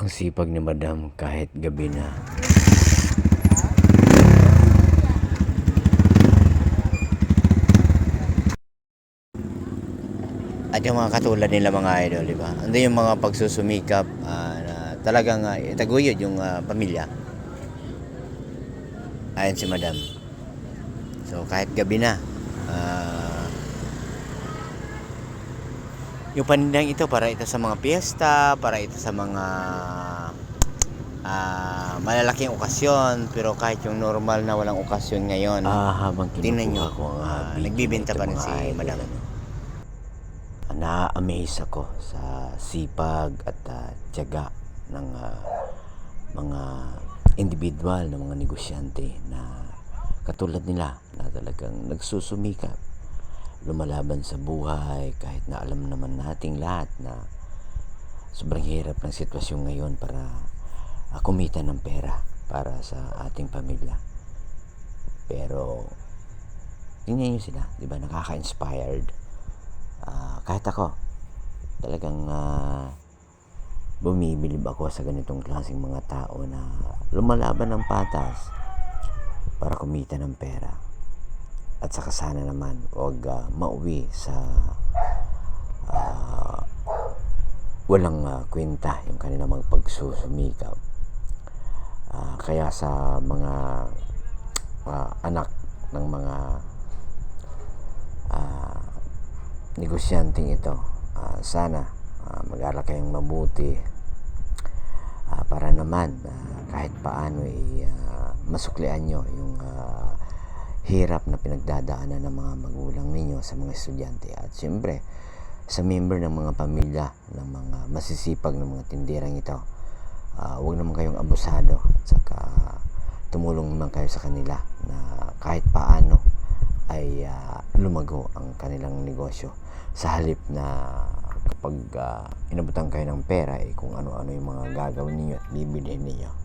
Ang sipag ni Madam kahit gabi na. At yung mga katulad nila mga idol, di ba? Ando yung mga pagsusumikap ah, na talagang uh, itaguyod yung ah, pamilya. Ayon si Madam. So kahit gabi na, ah, yung panindang ito para ito sa mga piyesta, para ito sa mga ah, malalaking okasyon, pero kahit yung normal na walang okasyon ngayon, Ah, habang tingnan nyo, kinukuha ko ang ah, ah, nagbibenta pa rin si Madam. ano. Na-amaze ako sa sipag at ah, tiyaga ng ah, mga individual ng mga negosyante na katulad nila na talagang nagsusumikap lumalaban sa buhay kahit na alam naman nating lahat na sobrang hirap ng sitwasyon ngayon para kumita ng pera para sa ating pamilya. Pero tingnan nyo sila, di ba? Nakaka-inspired. Ah, kahit ako, talagang ah, bumibilib ako sa ganitong klaseng mga tao na lumalaban ng patas para kumita ng pera. At saka sana naman, huwag ah, mauwi sa ah, walang ah, kwenta yung kanilang mga pagsusumikap. Ah, kaya sa mga ah, anak ng mga ah, negosyanteng ito, ah, sana ah, mag-aral kayong mabuti ah, para naman ah, kahit paano ay ah, masuklian nyo yung ah, hirap na pinagdadaanan ng mga magulang ninyo sa mga estudyante. At siyempre sa member ng mga pamilya ng mga masisipag ng mga tindirang ito ah, huwag naman kayong abusado at saka tumulong naman kayo sa kanila na kahit paano ay ah, lumago ang kanilang negosyo. Sa halip na kapag ah, inabutan kayo ng pera eh kung ano-ano yung mga gagawin ninyo at bibilhin ninyo